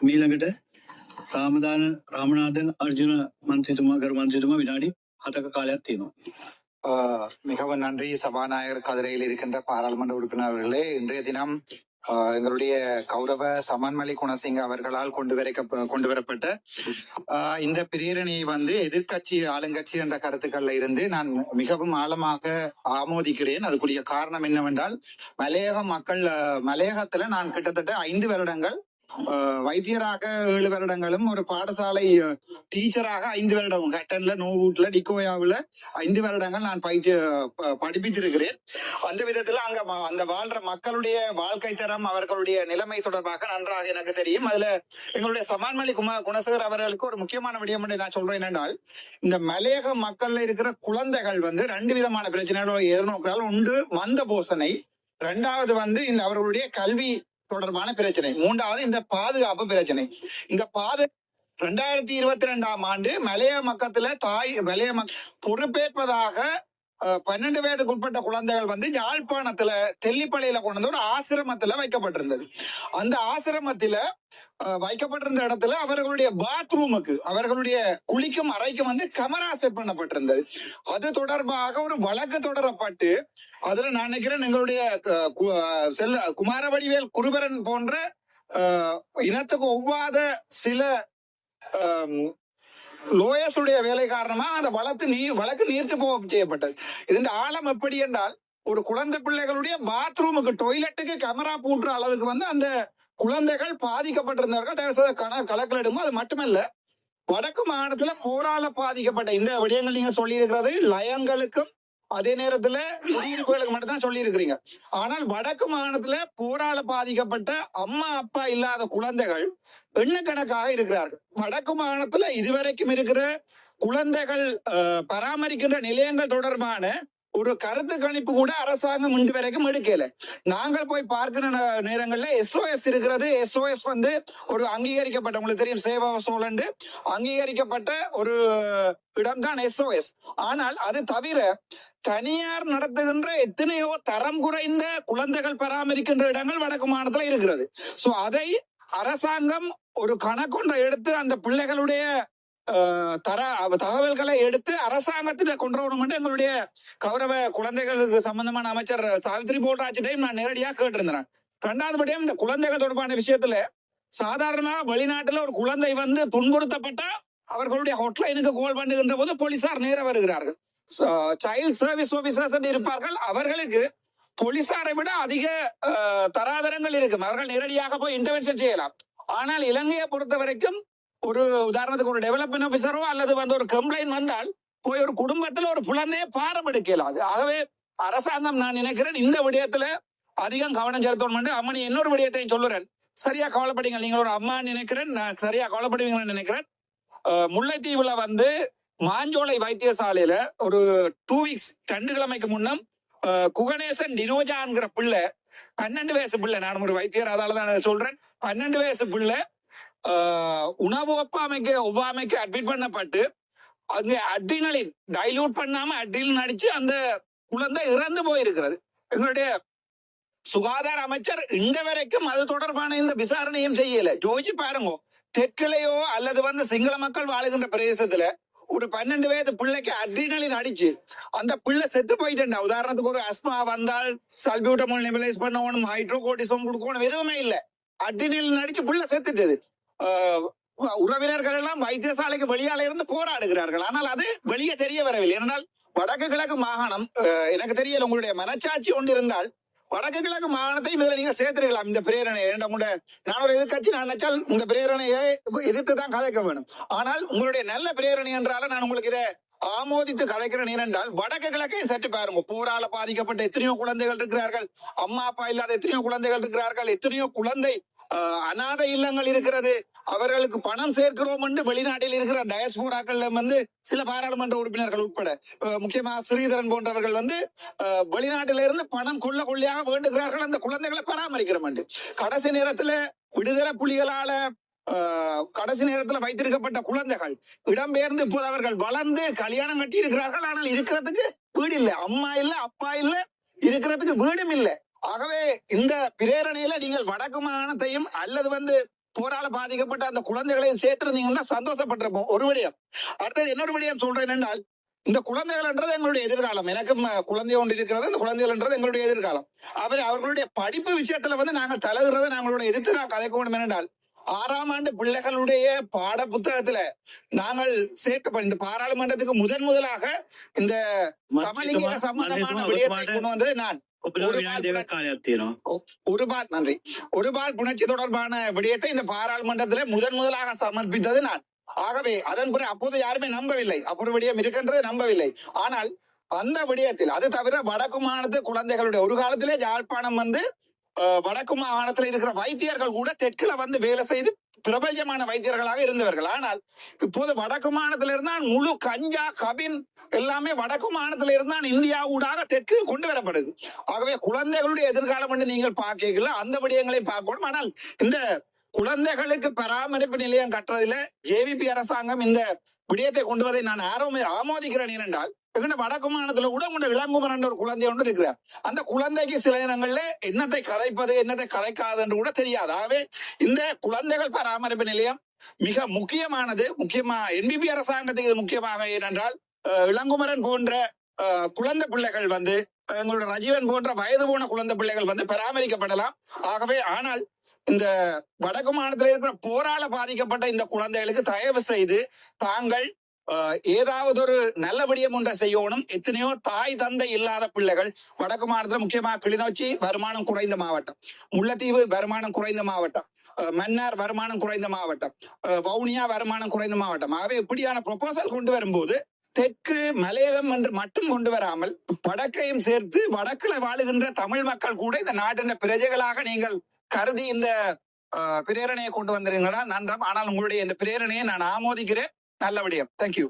මීළඟට රාමදාන රාමනාදන් අර්ජුන මන්ත්‍රතුමා ගරු මන්ත්‍රතුමා විනාඩි හතක කාලයක් තියෙනවා. ஆஹ் மிகவும் நன்றி சபாநாயகர் கதிரையில் இருக்கின்ற பாராளுமன்ற உறுப்பினர்களே இன்றைய தினம் ஆஹ் எங்களுடைய கௌரவ சமன்மலி குணசிங்க அவர்களால் கொண்டு வரைக்க கொண்டு வரப்பட்ட ஆஹ் இந்த பிரேரணையை வந்து எதிர்க்கட்சி ஆளுங்கட்சி என்ற கருத்துக்கள்ல இருந்து நான் மிகவும் ஆழமாக ஆமோதிக்கிறேன் அதுக்குரிய காரணம் என்னவென்றால் மலையக மக்கள் ஆஹ் மலையகத்துல நான் கிட்டத்தட்ட ஐந்து வருடங்கள் ஆஹ் வைத்தியராக ஏழு வருடங்களும் ஒரு பாடசாலை டீச்சராக ஐந்து வருடம் கட்டன்ல நோவூட்ல டிகோயாவுல ஐந்து வருடங்கள் நான் பயிற்சி படிப்பித்திருக்கிறேன். அந்த விதத்துல அங்க அந்த வாழ்ற மக்களுடைய வாழ்க்கை தரம் அவர்களுடைய நிலைமை தொடர்பாக நன்றாக எனக்கு தெரியும். அதுல எங்களுடைய சமான்மலி கும குணசேகர் அவர்களுக்கு ஒரு முக்கியமான விடயம் ஒன்றை நான் சொல்றேன் என்னென்றால் இந்த மலையக மக்கள்ல இருக்கிற குழந்தைகள் வந்து ரெண்டு விதமான பிரச்சனைகளை எதிர்நோக்கினால் உண்டு மந்த போசனை ரெண்டாவது வந்து இந்த அவர்களுடைய கல்வி தொடர்பான பிரச்சனை. மூன்றாவது இந்த பாதுகாப்பு பிரச்சனை. இந்த பாது ரெண்டாயிரத்தி இருபத்தி ரெண்டாம் ஆண்டு மலைய மக்கத்துல தாய் மலைய மக் பொறுப்பேற்பதாக பன்னெண்டு வயதுக்கு உட்பட்ட குழந்தைகள் வந்து யாழ்ப்பாணத்துல தெல்லிப்பள்ளியில கொண்டு வந்து ஒரு ஆசிரமத்துல வைக்கப்பட்டிருந்தது. அந்த ஆசிரமத்தில வைக்கப்பட்டிருந்த இடத்துல அவர்களுடைய பாத்ரூமுக்கு அவர்களுடைய குளிக்கும் அறைக்கு வந்து கமரா செட் பண்ணப்பட்டிருந்தது. அது தொடர்பாக ஒரு வழக்கு தொடரப்பட்டு அதுல நான் நினைக்கிறேன் எங்களுடைய கு- செல்ல குமாரவடிவேல் குருபரன் போன்ற இனத்துக்கு ஒவ்வாத சில லோயஸுடைய வேலை காரணமா அந்த வழக்கு நீ வழக்கு நீர்த்து போக செய்யப்பட்டது. இதன் ஆழம் எப்படி என்றால் ஒரு குழந்தை பிள்ளைகளுடைய பாத்ரூமுக்கு டொய்லெட்டுக்கு கேமரா பூட்டுற அளவுக்கு வந்து அந்த குழந்தைகள் பாதிக்கப்பட்டிருந்தார்கள். தயவு கண கலக்கல் எடுமோ அது மட்டுமல்ல வடக்கு மாநிலத்தில் போரால பாதிக்கப்பட்ட இந்த விடயங்கள் நீங்க சொல்லியிருக்கிறது லயங்களுக்கும் அதே நேரத்துல குடியிருப்புகளுக்கு மட்டும்தான் சொல்லி இருக்கிறீங்க ஆனால் வடக்கு மாகாணத்துல போரால பாதிக்கப்பட்ட அம்மா அப்பா இல்லாத குழந்தைகள் எண்ணுக்கணக்காக இருக்கிறார்கள். வடக்கு மாகாணத்துல இதுவரைக்கும் இருக்கிற குழந்தைகள் பராமரிக்கின்ற நிலையங்கள் தொடர்பான ஒரு கருத்து கணிப்பு கூட அரசாங்கம் இன்று வரைக்கும் எடுக்கல. நாங்கள் போய் பார்க்கிற நே- நேரங்கள்ல எஸ்ஓஎஸ் இருக்கிறது. எஸ்ஓஎஸ் வந்து ஒரு அங்கீகரிக்கப்பட்ட உங்களுக்கு தெரியும் சேவா சோழன் அங்கீகரிக்கப்பட்ட ஒரு இடம்தான் எஸ்ஓஎஸ் ஆனால் அது தவிர தனியார் நடத்துகின்ற எத்தனையோ தரம் குறைந்த குழந்தைகள் பராமரிக்கின்ற இடங்கள் வடக்கு மாநிலத்துல இருக்கிறது. சோ அதை அரசாங்கம் ஒரு கணக்கொன்றை எடுத்து அந்த பிள்ளைகளுடைய தர தகவல்களை எடுத்து அரசாங்கத்தில் கொண்டு வரணும் எங்களுடைய கௌரவ குழந்தைகளுக்கு சம்பந்தமான அமைச்சர் சாவித்ரி போல்ராஜிட்டையும் நான் நேரடியாக கேட்டிருந்தேன். ரெண்டாவது படியும் இந்த குழந்தைகள் தொடர்பான விஷயத்துல சாதாரணமாக வெளிநாட்டுல ஒரு குழந்தை வந்து துன்புறுத்தப்பட்டா அவர்களுடைய ஹாட்லைனுக்கு கோல் பண்ணுகின்ற போது போலீசார் நேர வருகிறார்கள். சைல்ட் சர்வீஸ் ஆபீசர்ஸ் இருப்பார்கள். அவர்களுக்கு போலீசாரை விட அதிக தராதரங்கள் இருக்கும். அவர்கள் நேரடியாக போய் இன்டர்வென்ஷன் செய்யலாம். ஆனால் இலங்கையை பொறுத்த வரைக்கும் ஒரு உதாரணத்துக்கு ஒரு டெவலப்மெண்ட் ஆபீசரோ அல்லது வந்து ஒரு கம்ப்ளைண்ட் வந்தால் போய் ஒரு குடும்பத்துல ஒரு குழந்தையை பாரம் எடுக்கலாது ஆகவே அரசாங்கம் நான் நினைக்கிறேன் இந்த விடயத்துல அதிகம் கவனம் செலுத்தணும் என்று அம்மனி இன்னொரு விடயத்தையும் சொல்லுறேன். சரியா கவலைப்படுங்க நீங்கள் ஒரு அம்மா நினைக்கிறேன். நான் சரியா கவலைப்படுவீங்கன்னு நினைக்கிறேன். முல்லைத்தீவுல வந்து மாஞ்சோலை வைத்தியசாலையில ஒரு டூ வீக்ஸ் ரெண்டு கிழமைக்கு முன்னம் குகணேசன் டினோஜான்கிற பிள்ளை பன்னெண்டு வயசு பிள்ளை நான் ஒரு வைத்தியர் அதால தான் சொல்றேன். பன்னெண்டு வயசு பிள்ளை உணவு ஒப்பாமைக்கு ஒவ்வாமைக்கு அட்மிட் பண்ணப்பட்டு அங்க அட்ரினலின் டைல்யூட் பண்ணாம அட்ரினலின் அடிச்சு அந்த குழந்தை இறந்து போயிருக்கிறது. எங்களுடைய சுகாதார அமைச்சர் இந்த வரைக்கும் அது தொடர்பான இந்த விசாரணையும் செய்யல. ஜோஜி பாருங்க தெற்கிலையோ அல்லது வந்து சிங்கள மக்கள் வாழுகின்ற பிரதேசத்துல ஒரு பன்னெண்டு வயது பிள்ளைக்கு அட்ரினலின் அடிச்சு அந்த பிள்ளை செத்து போயிட்டேன்டா. உதாரணத்துக்கு ஒரு அஸ்மா வந்தால் சல்பியூட்டமோல் நெபிலைஸ் பண்ணணும் ஹைட்ரோகோட்டிசம் கொடுக்கணும் எதுவுமே இல்லை. அட்ரினலின் அடிச்சு பிள்ளை செத்துட்டது. ஆஹ் உறவினர்கள் எல்லாம் வைத்தியசாலைக்கு வெளியால இருந்து போராடுகிறார்கள். ஆனால் அது வெளியே தெரிய வரவில்லை. ஏனென்றால் வடக்கு கிழக்கு மாகாணம் ஆஹ் எனக்கு தெரியல உங்களுடைய மனச்சாட்சி ஒன்று இருந்தால் வடக்கு கிழக்கு மாகாணத்தை முதல்ல நீங்க சேர்த்திருக்கலாம். இந்த பிரேரணை ஏன்டா கூட. நான் ஒரு எதிர்கட்சி நான் நினைச்சால் இந்த பிரேரணையை எதிர்த்து தான் கதைக்க வேணும். ஆனால் உங்களுடைய நல்ல பிரேரணை என்றால நான் உங்களுக்கு இதை ஆமோதித்து கதைக்கிறேன். ஏனென்றால் வடக்கு கிழக்கையும் சற்று பாருங்க. போரால பாதிக்கப்பட்ட எத்தனையோ குழந்தைகள் இருக்கிறார்கள். அம்மா அப்பா இல்லாத எத்தனையோ குழந்தைகள் இருக்கிறார்கள். எத்தனையோ குழந்தை அநாத இல்லங்கள் இருக்கிறது. அவர்களுக்கு பணம் சேர்க்கிறோம் என்று வெளிநாட்டில் இருக்கிற டயஸ்போராக்கள் வந்து சில பாராளுமன்ற உறுப்பினர்கள் உட்பட முக்கியமாக ஸ்ரீதரன் போன்றவர்கள் வந்து வெளிநாட்டில இருந்து பணம் கொள்ள கொள்ளையாக வேண்டுகிறார்கள். அந்த குழந்தைகளை பராமரிக்கிறோம் என்று. கடைசி நேரத்துல விடுதலை புலிகளால ஆஹ், கடைசி நேரத்துல வைத்திருக்கப்பட்ட குழந்தைகள் இடம்பெயர்ந்து இப்போது அவர்கள் வளர்ந்து கல்யாணம் கட்டி இருக்கிறார்கள் ஆனால் இருக்கிறதுக்கு வீடு இல்லை. அம்மா இல்லை அப்பா இல்லை இருக்கிறதுக்கு வீடும் இல்லை. ஆகவே இந்த பிரேரணையில நீங்கள் வடக்கு மாகாணத்தையும் அல்லது வந்து போரால பாதிக்கப்பட்ட அந்த குழந்தைகளையும் சேர்த்திருந்தீங்கன்னா சந்தோஷப்பட்டிருப்போம். ஒரு விடயம். அடுத்தது இன்னொரு விடயம் சொல்றேன் என்றால் இந்த குழந்தைகள்ன்றது எங்களுடைய எதிர்காலம். எனக்கும் குழந்தை ஒன்று இருக்கிறது. அந்த குழந்தைகள்ன்றது எங்களுடைய எதிர்காலம். அவர் அவர்களுடைய படிப்பு விஷயத்துல வந்து நாங்கள் தலகுறதை நாங்களோட எதிர்த்து நான் கதைக்க வேண்டும் என்றால் ஆறாம் ஆண்டு பிள்ளைகளுடைய பாட புத்தகத்துல நாங்கள் சேர்க்க இந்த பாராளுமன்றத்துக்கு முதன் முதலாக இந்த சமலிங்க சம்பந்தமான விடயத்தை கொண்டு வந்தது நான். ஒருபால் நன்றி. ஒருபால் புணர்ச்சி தொடர்பான விடயத்தை இந்த பாராளுமன்றத்தில் முதன் முதலாக சமர்ப்பித்தது நான். ஆகவே அதன் பிறகு அப்போது யாருமே நம்பவில்லை. அப்புறம் விடயம் இருக்கின்றது நம்பவில்லை. ஆனால் அந்த விடயத்தில் அது தவிர வடக்கு மாநிலத்து குழந்தைகளுடைய ஒரு காலத்திலே யாழ்ப்பாணம் வந்து வடக்கு மாகாணத்தில் இருக்கிற வைத்தியர்கள் கூட தெற்குல வந்து வேலை செய்து பிரபஞ்சமான வைத்தியர்களாக இருந்தவர்கள். ஆனால் இப்போது வடக்கு மாநிலத்தில் இருந்தால் முழு கஞ்சா கபின் எல்லாமே வடக்கு மாநிலத்தில் இருந்தால் இந்தியா ஊடாக தெற்கு கொண்டு வரப்படுது. ஆகவே குழந்தைகளுடைய எதிர்காலம் என்று நீங்கள் பார்க்கல அந்த விடயங்களை பார்க்கணும். ஆனால் இந்த குழந்தைகளுக்கு பராமரிப்பு நிலையம் கட்டுறதுல ஜேவிபி அரசாங்கம் இந்த விடயத்தை கொண்டு வரதை நான் ஆரோம ஆமோதிக்கிறேன் ஏனென்றால் எங்கட வடக்கு மாநிலத்துல கூட உங்க இளங்குமரன் ஒரு குழந்தை ஒன்று இருக்கிறார். அந்த குழந்தைக்கு சில நேரங்கள்ல என்னத்தை கதைப்பது என்னத்தை கதைக்காது என்று கூட தெரியாது. ஆகவே இந்த குழந்தைகள் பராமரிப்பு நிலையம் மிக முக்கியமானது. முக்கியமா என்பிபி அரசாங்கத்துக்கு இது முக்கியமாக ஏனென்றால் இளங்குமரன் போன்ற குழந்தை பிள்ளைகள் வந்து எங்களோட ரஜீவன் போன்ற வயது போன குழந்தை பிள்ளைகள் வந்து பராமரிக்கப்படலாம். ஆகவே ஆனால் இந்த வடக்கு மாநிலத்தில் இருக்கிற போரால பாதிக்கப்பட்ட இந்த குழந்தைகளுக்கு தயவு செய்து தாங்கள் ஏதாவது ஒரு நல்லபடியும் ஒன்றை செய்யணும். எத்தனையோ தாய் தந்தை இல்லாத பிள்ளைகள் வடக்கு மாநிலத்தில் முக்கியமாக கிளிநொச்சி வருமானம் குறைந்த மாவட்டம். முல்லைத்தீவு வருமானம் குறைந்த மாவட்டம். மன்னார் வருமானம் குறைந்த மாவட்டம். வவுனியா வருமானம் குறைந்த மாவட்டம். ஆகவே இப்படியான ப்ரொபோசல் கொண்டு வரும்போது தெற்கு மலையகம் என்று மட்டும் கொண்டு வராமல் வடக்கையும் சேர்த்து வடக்குல வாழுகின்ற தமிழ் மக்கள் கூட இந்த நாட்டின் பிரஜைகளாக நீங்கள் கருதி இந்த பிரேரணையை கொண்டு வந்திருங்களா? நன்றம். ஆனால் உங்களுடைய இந்த பிரேரணையை நான் ஆமோதிக்கிறேன். நல்ல விடயம் தேங்க்யூ